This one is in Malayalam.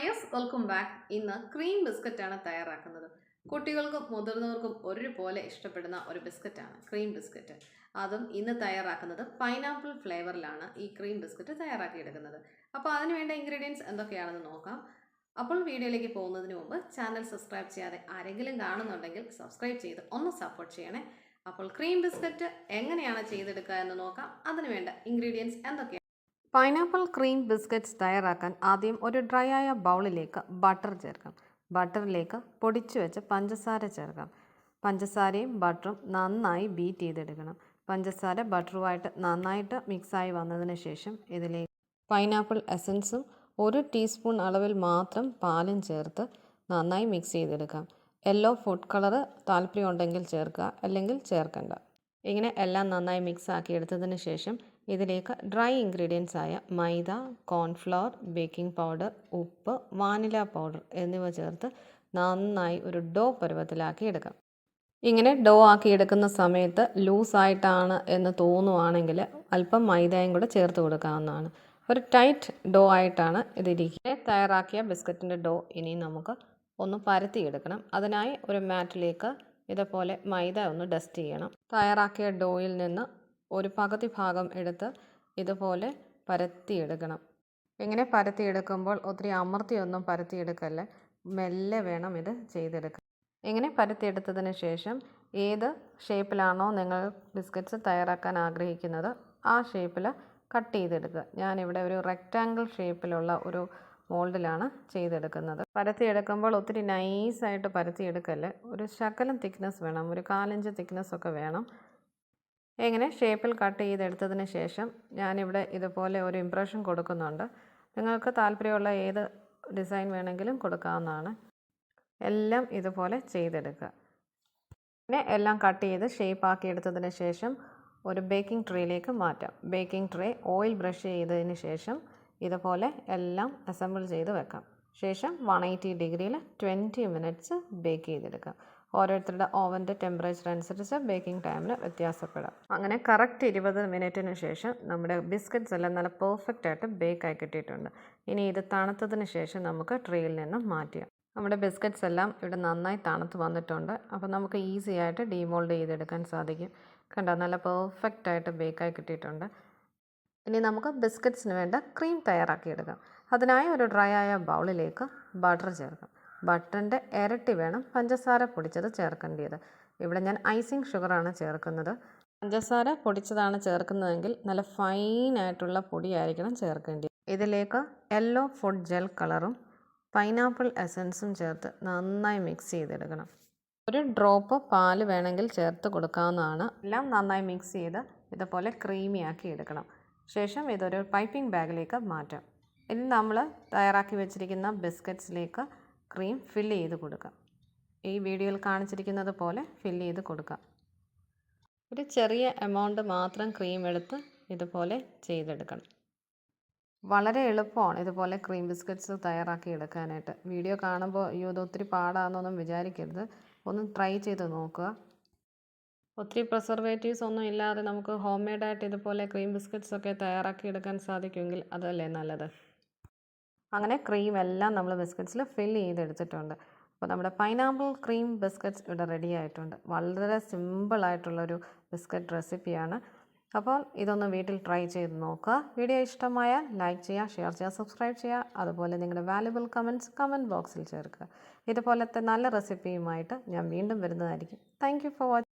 Dears welcome back. ഇന്ന് ക്രീം ബിസ്ക്കറ്റാണ് തയ്യാറാക്കുന്നത്. കുട്ടികൾക്കും മുതിർന്നവർക്കും ഒരുപോലെ ഇഷ്ടപ്പെടുന്ന ഒരു ബിസ്ക്കറ്റാണ് ക്രീം ബിസ്ക്കറ്റ്. അതും ഇന്ന് തയ്യാറാക്കുന്നത് പൈനാപ്പിൾ ഫ്ലേവറിലാണ് ഈ ക്രീം ബിസ്ക്കറ്റ് തയ്യാറാക്കിയെടുക്കുന്നത്. അപ്പോൾ അതിന് വേണ്ട ഇൻഗ്രീഡിയൻസ് എന്തൊക്കെയാണെന്ന് നോക്കാം. അപ്പോൾ വീഡിയോയിലേക്ക് പോകുന്നതിന് മുമ്പ് ചാനൽ സബ്സ്ക്രൈബ് ചെയ്യാതെ ആരെങ്കിലും കാണുന്നുണ്ടെങ്കിൽ സബ്സ്ക്രൈബ് ചെയ്ത് ഒന്ന് സപ്പോർട്ട് ചെയ്യണേ. അപ്പോൾ ക്രീം ബിസ്ക്കറ്റ് എങ്ങനെയാണ് ചെയ്തെടുക്കുക എന്ന് നോക്കാം. അതിന് വേണ്ട ഇൻഗ്രീഡിയൻസ് എന്തൊക്കെയാണ് പൈനാപ്പിൾ ക്രീം ബിസ്ക്കറ്റ്സ് തയ്യാറാക്കാൻ ആദ്യം ഒരു ഡ്രൈ ആയ ബൗളിലേക്ക് ബട്ടർ ചേർക്കാം. ബട്ടറിലേക്ക് പൊടിച്ചു വെച്ച പഞ്ചസാര ചേർക്കാം. പഞ്ചസാരയും ബട്ടറും നന്നായി ബീറ്റ് ചെയ്തെടുക്കണം. പഞ്ചസാര ബട്ടറുമായിട്ട് നന്നായിട്ട് മിക്സായി വന്നതിന് ശേഷം ഇതിലേക്ക് പൈനാപ്പിൾ എസൻസും ഒരു ടീസ്പൂൺ അളവിൽ മാത്രം പാലും ചേർത്ത് നന്നായി മിക്സ് ചെയ്തെടുക്കാം. യെല്ലോ ഫുഡ് കളറ് താല്പര്യം ഉണ്ടെങ്കിൽ ചേർക്കുക അല്ലെങ്കിൽ ചേർക്കണ്ട. ഇങ്ങനെ എല്ലാം നന്നായി മിക്സ് ആക്കി എടുത്തതിന് ശേഷം ഇതിലേക്ക് ഡ്രൈ ഇൻഗ്രീഡിയൻസ് ആയ മൈദ കോൺഫ്ലവർ ബേക്കിംഗ് പൗഡർ ഉപ്പ് വാനില പൗഡർ എന്നിവ ചേർത്ത് നന്നായി ഒരു ഡോ പരുവത്തിലാക്കി എടുക്കാം. ഇങ്ങനെ ഡോ ആക്കി എടുക്കുന്ന സമയത്ത് ലൂസായിട്ടാണ് എന്ന് തോന്നുവാണെങ്കിൽ അല്പം മൈദയും കൂടെ ചേർത്ത് കൊടുക്കാവുന്നതാണ്. ഒരു ടൈറ്റ് ഡോ ആയിട്ടാണ് ഇതിരിക്കുന്നത് തയ്യാറാക്കിയ ബിസ്ക്കറ്റിന്റെ ഡോ ഇനി നമുക്ക് ഒന്ന് പരത്തിയെടുക്കണം. അതിനായി ഒരു മാറ്റിലേക്ക് ഇതേപോലെ മൈദ ഒന്ന് ഡസ്റ്റ് ചെയ്യണം. തയ്യാറാക്കിയ ഡോയിൽ നിന്ന് ഒരു പകുതി ഭാഗം എടുത്ത് ഇതുപോലെ പരത്തിയെടുക്കണം. ഇങ്ങനെ പരത്തിയെടുക്കുമ്പോൾ ഒത്തിരി അമർത്തിയൊന്നും പരത്തിയെടുക്കല്ലേ. മെല്ലെ വേണം ഇത് ചെയ്തെടുക്കാൻ. ഇങ്ങനെ പരത്തിയെടുത്തതിന് ശേഷം ഏത് ഷേപ്പിലാണോ നിങ്ങൾ ബിസ്ക്കറ്റ്സ് തയ്യാറാക്കാൻ ആഗ്രഹിക്കുന്നത് ആ ഷേപ്പിൽ കട്ട് ചെയ്തെടുക്കുക. ഞാനിവിടെ ഒരു റെക്റ്റാങ്കിൾ ഷേപ്പിലുള്ള ഒരു മോൾഡിലാണ് ചെയ്തെടുക്കുന്നത്. പരത്തിയെടുക്കുമ്പോൾ ഒത്തിരി നൈസായിട്ട് പരത്തിയെടുക്കല്ലേ? ഒരു ശകലം തിക്നെസ് വേണം. ഒരു കാലഞ്ച് തിക്നെസ് ഒക്കെ വേണം. ഇങ്ങനെ ഷേപ്പിൽ കട്ട് ചെയ്തെടുത്തതിന് ശേഷം ഞാനിവിടെ ഇതുപോലെ ഒരു ഇംപ്രഷൻ കൊടുക്കുന്നുണ്ട്. നിങ്ങൾക്ക് താല്പര്യമുള്ള ഏത് ഡിസൈൻ വേണമെങ്കിലും കൊടുക്കാവുന്നതാണ്. എല്ലാം ഇതുപോലെ ചെയ്തെടുക്കുക. പിന്നെ എല്ലാം കട്ട് ചെയ്ത് ഷേപ്പ് ആക്കി എടുത്തതിന് ശേഷം ഒരു ബേക്കിംഗ് ട്രേയിലേക്ക് മാറ്റാം. ബേക്കിംഗ് ട്രേ ഓയിൽ ബ്രഷ് ചെയ്തതിന് ശേഷം ഇതുപോലെ എല്ലാം അസംബിൾ ചെയ്ത് വെക്കാം. ശേഷം വൺ എയ്റ്റി ഡിഗ്രിയിൽ ട്വന്റി മിനിറ്റ്സ് ബേക്ക് ചെയ്തെടുക്കാം. ഓരോരുത്തരുടെ ഓവന്റെ ടെമ്പറേച്ചർ അനുസരിച്ച് ബേക്കിംഗ് ടൈമിന് വ്യത്യാസപ്പെടാം. അങ്ങനെ കറക്റ്റ് ഇരുപത് മിനിറ്റിന് ശേഷം നമ്മുടെ ബിസ്ക്കറ്റ്സ് എല്ലാം നല്ല പെർഫെക്റ്റ് ആയിട്ട് ബേക്ക് ആയി കിട്ടിയിട്ടുണ്ട്. ഇനി ഇത് തണുത്തതിന് ശേഷം നമുക്ക് ട്രെയിൽ നിന്നും മാറ്റിയാം. നമ്മുടെ ബിസ്ക്കറ്റ്സ് എല്ലാം ഇവിടെ നന്നായി തണുത്ത് വന്നിട്ടുണ്ട്. അപ്പോൾ നമുക്ക് ഈസി ആയിട്ട് ഡീമോൾഡ് ചെയ്തെടുക്കാൻ സാധിക്കും. കണ്ടോ? നല്ല പെർഫെക്റ്റ് ആയിട്ട് ബേക്കായി കിട്ടിയിട്ടുണ്ട്. ഇനി നമുക്ക് ബിസ്ക്കറ്റ്സിന് വേണ്ട ക്രീം തയ്യാറാക്കിയെടുക്കാം. അതിനായി ഒരു ഡ്രൈ ആയ ബൗളിലേക്ക് ബട്ടർ ചേർക്കാം. ബട്ടറിന്റെ ഇരട്ടി വേണം പഞ്ചസാര പൊടിച്ചത് ചേർക്കേണ്ടത് ഇവിടെ ഞാൻ ഐസിങ് ഷുഗറാണ് ചേർക്കുന്നത്. പഞ്ചസാര പൊടിച്ചതാണ് ചേർക്കുന്നതെങ്കിൽ നല്ല ഫൈനായിട്ടുള്ള പൊടിയായിരിക്കണം ചേർക്കേണ്ടത് ഇതിലേക്ക് യെല്ലോ ഫുഡ് ജെൽ കളറും പൈനാപ്പിൾ എസൻസും ചേർത്ത് നന്നായി മിക്സ് ചെയ്തെടുക്കണം. ഒരു ഡ്രോപ്പ് പാൽ വേണമെങ്കിൽ ചേർത്ത് കൊടുക്കാവുന്നതാണ്. എല്ലാം നന്നായി മിക്സ് ചെയ്ത് ഇതുപോലെ ക്രീമി ആക്കി എടുക്കണം. ശേഷം ഇതൊരു പൈപ്പിംഗ് ബാഗിലേക്ക് മാറ്റാം. ഇനി നമ്മൾ തയ്യാറാക്കി വെച്ചിരിക്കുന്ന ബിസ്ക്കറ്റ്സിലേക്ക് ക്രീം ഫില്ല് ചെയ്ത് കൊടുക്കാം. ഈ വീഡിയോയിൽ കാണിച്ചിരിക്കുന്നത് പോലെ ഫില്ല് ചെയ്ത് കൊടുക്കാം. ഒരു ചെറിയ എമൗണ്ട് മാത്രം ക്രീം എടുത്ത് ഇതുപോലെ ചെയ്തെടുക്കണം. വളരെ എളുപ്പമാണ് ഇതുപോലെ ക്രീം ബിസ്ക്കറ്റ്സ് തയ്യാറാക്കി എടുക്കാനായിട്ട്. വീഡിയോ കാണുമ്പോൾ അയ്യോ ഇത് ഒത്തിരി പാടാണെന്നൊന്നും വിചാരിക്കരുത്. ഒന്ന് ട്രൈ ചെയ്ത് നോക്കുക. ഒത്തിരി പ്രിസർവേറ്റീവ്സ് ഒന്നും ഇല്ലാതെ നമുക്ക് ഹോം മെയ്ഡായിട്ട് ഇതുപോലെ ക്രീം ബിസ്ക്കറ്റ്സ് ഒക്കെ തയ്യാറാക്കി എടുക്കാൻ സാധിക്കുമെങ്കിൽ അതല്ലേ നല്ലത്? അങ്ങനെ ക്രീം എല്ലാം നമ്മൾ ബിസ്ക്കറ്റ്സിൽ ഫില്ല് ചെയ്തെടുത്തിട്ടുണ്ട്. അപ്പോൾ നമ്മുടെ പൈനാപ്പിൾ ക്രീം ബിസ്ക്കറ്റ്സ് ഇവിടെ റെഡി ആയിട്ടുണ്ട്. വളരെ സിമ്പിളായിട്ടുള്ളൊരു ബിസ്ക്കറ്റ് റെസിപ്പിയാണ് അപ്പോൾ ഇതൊന്ന് വീട്ടിൽ ട്രൈ ചെയ്ത് നോക്കുക. വീഡിയോ ഇഷ്ടമായാൽ ലൈക്ക് ചെയ്യുക ഷെയർ ചെയ്യുക സബ്സ്ക്രൈബ് ചെയ്യുക. അതുപോലെ നിങ്ങളുടെ വാല്യുബിൾ കമന്റ്സ് കമന്റ് ബോക്സിൽ ചേർക്കുക. ഇതുപോലത്തെ നല്ല റെസിപ്പിയുമായിട്ട് ഞാൻ വീണ്ടും വരുന്നതായിരിക്കും. Thank for watching